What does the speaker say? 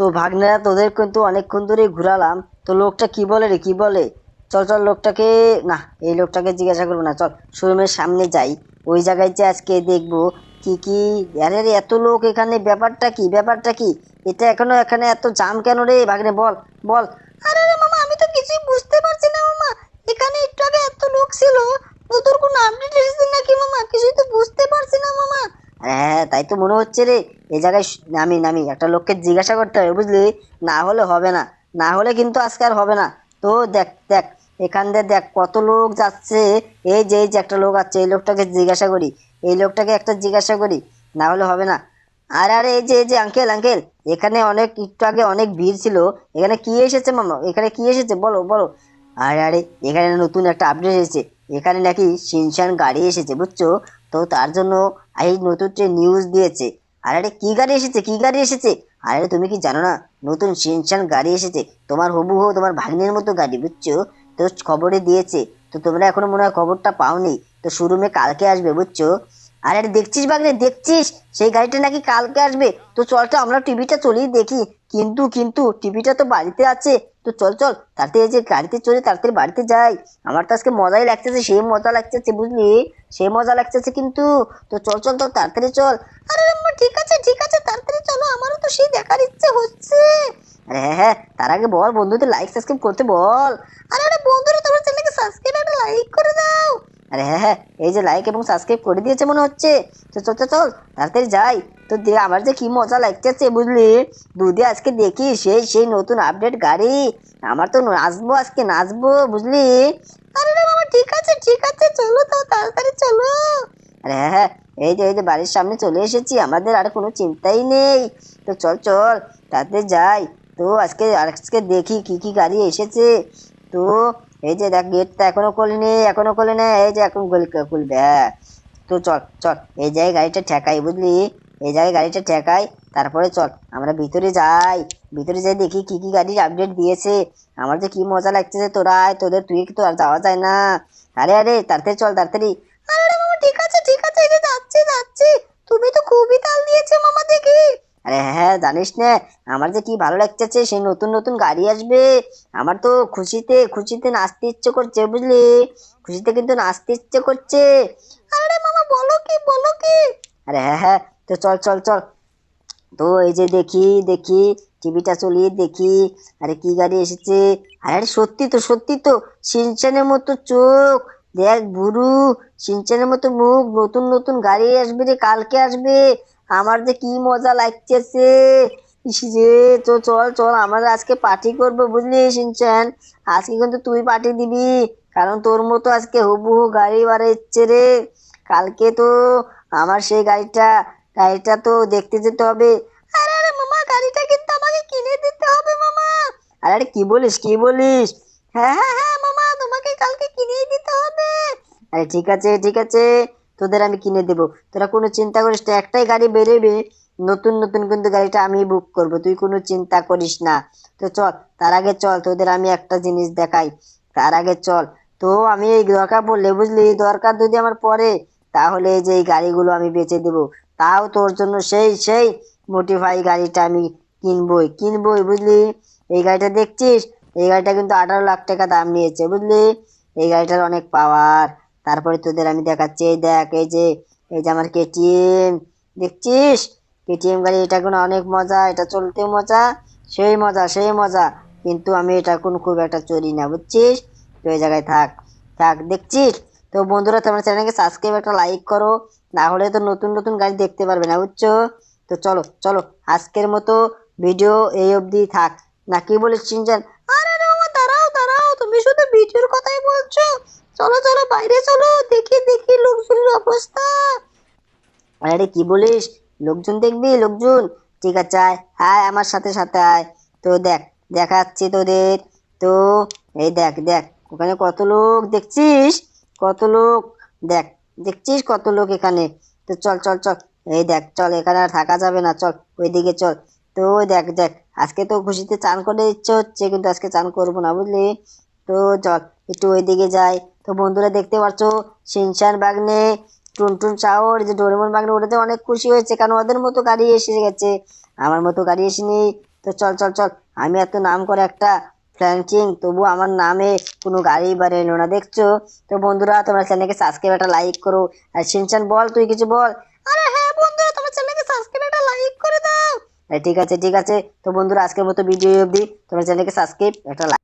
তো ভাগ্নেরা তোদের কিন্তু অনেকক্ষণ ধরেই ঘুরালাম। তো লোকটা কি বলে রে কি বলে? চল চল লোকটাকে না এই লোকটাকে জিজ্ঞাসা করব না চল শোরুমের সামনে যাই। ওই জায়গায় যে আজকে দেখব কি কি? আরে রে এত লোক এখানে ব্যাপারটা কি ব্যাপারটা কি? এটা এখনও এখানে এত জাম কেন রে? ভাগ্নে বল বল। আরে রে মামা আমি তো কিছুই বুঝতে পারছি না মামা। এখানে একটু আগে এত লোক ছিল। নতুন কোনো আপডেট এসেছে নাকি মামা? কিছুই তো বুঝতে পারছি না মামা। হ্যাঁ তাই তো মনে হচ্ছে রে। এই জায়গায় নামি নামি। একটা লোককে জিজ্ঞাসা করতে হবে, বুঝলি? না হলে হবে না। না হলে কিন্তু আজকে আর হবে না। তো দেখ দেখ, এখান দিয়ে দেখ, কত লোক যাচ্ছে। এই যে এই যে একটা লোক আছে, এই লোকটাকে জিজ্ঞাসা করি। এই লোকটাকে একটা জিজ্ঞাসা করি। না হলে হবে না। আর, আরে এই যে এই যে আঙ্কেল আঙ্কেল এখানে অনেক, একটু আগে অনেক ভিড় ছিল। এখানে কি এসেছে মামা? এখানে কি এসেছে? বলো বলো। আরে আরে, এখানে নতুন একটা আপডেট এসেছে। এখানে নাকি শিনশান গাড়ি এসেছে, বুঝছ? তো তার জন্য এই নতুন যে নিউজ দিয়েছে আরে আরে কি গাড়ি এসেছে? কি গাড়ি এসেছে? আরে তুমি কি জানো না? নতুন শিনশান গাড়ি এসেছে। তোমার হবু হবু তোমার ভাগ্নের মতো গাড়ি, বুঝছ? তো খবরে দিয়েছে। তো তোমরা এখনও মনে হয় খবরটা পাওনি। তো শোরুমে কালকে আসবে, বুঝছ? আরে আরে, দেখছিস বাগনে দেখছিস? সেই গাড়িটা নাকি কালকে আসবে। তো চল তো আমরা টিভিটা চলেই দেখি। কিন্তু কিন্তু টিভিটা তো বাড়িতে আছে। তো চল চল, তাড়াতাড়ি যে গাড়িতে চলে তাড়াতাড়ি বাড়িতে যাই। আমার তো আজকে মজাই লাগতেছে, সেই মজা লাগতেছে, বুঝলি? সেই মজা লাগতেছে কিন্তু। তো চল চল তো তাড়াতাড়ি চল। আরে আম্মা, ঠিক আছে ঠিক আছে, তাড়াতাড়ি চলো, আমারও তো সেই দেখার ইচ্ছে হচ্ছে। আরে হ্যাঁ হ্যাঁ তার আগে বল, বন্ধুদের লাইক সাবস্ক্রাইব করতে বল। আরে আরে, বন্ধুরা, তোমার চ্যানেলকে সাবস্ক্রাইব আর লাইক করে দাও। আরে হ্যাঁ হ্যাঁ এই যে লাইক এবং সাবস্ক্রাইব করে দিয়েছে মনে হচ্ছে। তো চল চল চল, তাড়াতাড়ি যাই। তো আমার যে কি মজা লাগতেছে বুঝলি? দুদি আজকে দেখি সেই সেই নতুন আপডেট গাড়ি। আমার তো নাচবো আজকে, নাচবো বুঝলি? আরে বাবা, ঠিক আছে ঠিক আছে, চলো তো, তাড়াতাড়ি চলো। আরে হ্যাঁ হ্যাঁ এই যে এই যে বাড়ির সামনে চলে এসেছি, আমাদের আর কোনো চিন্তাই নেই। তো চল চল, তাড়াতাড়ি যাই। তো আজকে আজকে দেখি কি কি গাড়ি এসেছে। তো এই যে দেখ গেটটা এখনও খুলিনি, এখনও খুলে নে, এই যে এখন খুল- খুলবে হ্যাঁ। তো চল চল, এই জায়গায় গাড়িটা ঠেকাই বুঝলি? এই জায়গায় গাড়িটা ঠেকাই, তারপরে চল, আমরা ভিতরে যাই। ভিতরে যাই দেখি কি কি গাড়ির আপডেট দিয়েছে। আমার যে কি মজা লাগতেছে তোরা তোদের তুই তো আর যাওয়া যায় না। আরে আরে, তাড়াতাড়ি চল, তাড়াতাড়ি। ঠিক আছে ঠিক আছে যাচ্ছি যাচ্ছি। তুমি তো খুবই তাল দিয়েছ মামা দেখি আরে হ্যাঁ হ্যাঁ জানিস না, আমার যে কি ভালো লাগতেছে, সেই নতুন নতুন গাড়ি আসবে। আমার তো খুশিতে খুশিতে নাচতে ইচ্ছে করছে, বুঝলি? খুশিতে কিন্তু নাচতে ইচ্ছে করছে। আরে মামা, বলো কি বলো কি? আরে হ্যাঁ হ্যাঁ তো চল চল চল। তো এই যে দেখি দেখি, টিভিটা চলিয়ে দেখি, আরে কি গাড়ি এসেছে? আরে আরে সত্যি তো সত্যি তো, সিনচানের মতো চোখ, দেখ বুড়ু, সিনচানের মতো মুখ, নতুন নতুন গাড়ি আসবে রে, কালকে আসবে। আমার যে কি মজা লাগতেছে। রে তো চল চল, আমরা আজকে পার্টি করব বুঝলি সিনচান আজকে কিন্তু তুই পার্টি দিবি, কারণ তোর মতো আজকে হুবহু গাড়ি বাড়াচ্ছে রে। কালকে তো আমার সেই গাড়িটা গাড়িটা তো দেখতে যেতে হবে। আরে আরে, মামা, গাড়িটা কিন্তু আমাকে কিনে দিতে হবে, মামা। আরে আরে, কি বলিস কি বলিস? হ্যাঁ হ্যাঁ হ্যাঁ মামা, তোমাকে কালকে কিনেই দিতে হবে। আরে, ঠিক আছে ঠিক আছে। তোদের আমি কিনে দেবো। তোরা কোনো চিন্তা করিস না, একটাই গাড়ি বেরোবে, নতুন নতুন কিন্তু গাড়িটা আমি বুক করব। তুই কোনো চিন্তা করিস না। তো চল, তার আগে চল, তোদের আমি একটা জিনিস দেখাই। তার আগে চল। তো আমি এই দরকার পড়লে বুঝলি দরকার যদি আমার পড়ে, তাহলে এই যে এই গাড়িগুলো আমি বেচে দেবো। তাও তোর জন্য সেই সেই মোটিফাই গাড়িটা আমি কিনবই কিনবই, বুঝলি? এই গাড়িটা দেখছিস? এই গাড়িটা কিন্তু আঠারো লাখ টাকা দাম নিয়েছে, বুঝলি? এই গাড়িটার অনেক পাওয়ার তারপরে তোদের আমি দেখাচ্ছি, এই দেখ, এই যে এই যে আমার কেটিএম দেখছিস? কেটিএম গাড়ি, এটা কোনো অনেক মজা, এটা চলতেও মজা, সেই মজা সেই মজা, কিন্তু আমি এটা কোনো খুব একটা চলি না, বুঝছিস? তো এই জায়গায় থাক থাক, দেখছিস? তো বন্ধুরা, তোমার চ্যানেলকে সাবস্ক্রাইব একটা লাইক করো, না হলে তো নতুন নতুন গাড়ি দেখতে পারবে না, বুঝছ? তো চলো চলো, আজকের মতো ভিডিও এই অবধি থাক। না, কি বলিস চিনজান বাইরে চলো, দেখি দেখি লোকজনের অবস্থা। আরে, কি বলিস? লোকজন দেখবি? লোকজন? ঠিক আছে, আয়। আয় আমার সাথে সাথে আয়। তো দেখ, দেখাচ্ছি তোদের। তো, এই দেখ দেখ, ওখানে কত লোক, দেখছিস? কত লোক? দেখ, দেখছিস কত লোক এখানে? তো চল চল চল। এই দেখ, চল, এখানে আর থাকা যাবে না, চল, ওইদিকে চল। তো দেখ দেখ, আজকে তো খুশিতে চান করে ইচ্ছে হচ্ছে, কিন্তু আজকে চান করব না, বুঝলি? তো চল, একটু ওইদিকে যাই। তো বন্ধুরা দেখতে পাচ্ছ শিনশান বাগনে, টুনটুন চাওর যে ডোরেমন বাগনে, ওটাতে অনেক খুশি হয়েছে, কারণ ওদের মতো গাড়ি এসে গেছে, আমার মতো গাড়ি এসেনি। তো চল চল চল, আমি এত নাম করে একটা ফ্র্যাঙ্কিং তবু আমার নামে কোনো গাড়ি বাড়ি এলো না, দেখছ? তো বন্ধুরা, তোমরা চ্যানেলকে সাবস্ক্রাইব একটা লাইক করো, আর শিনচান বল, তুই কিছু বল। আরে হ্যাঁ বন্ধুরা, তোমার চ্যানেলকে সাবস্ক্রাইব একটা লাইক করে দাও। ঠিক আছে ঠিক আছে, তো বন্ধুরা, আজকের মতো ভিডিও অবধি, তোমার চ্যানেলকে সাবস্ক্রাইব একটা like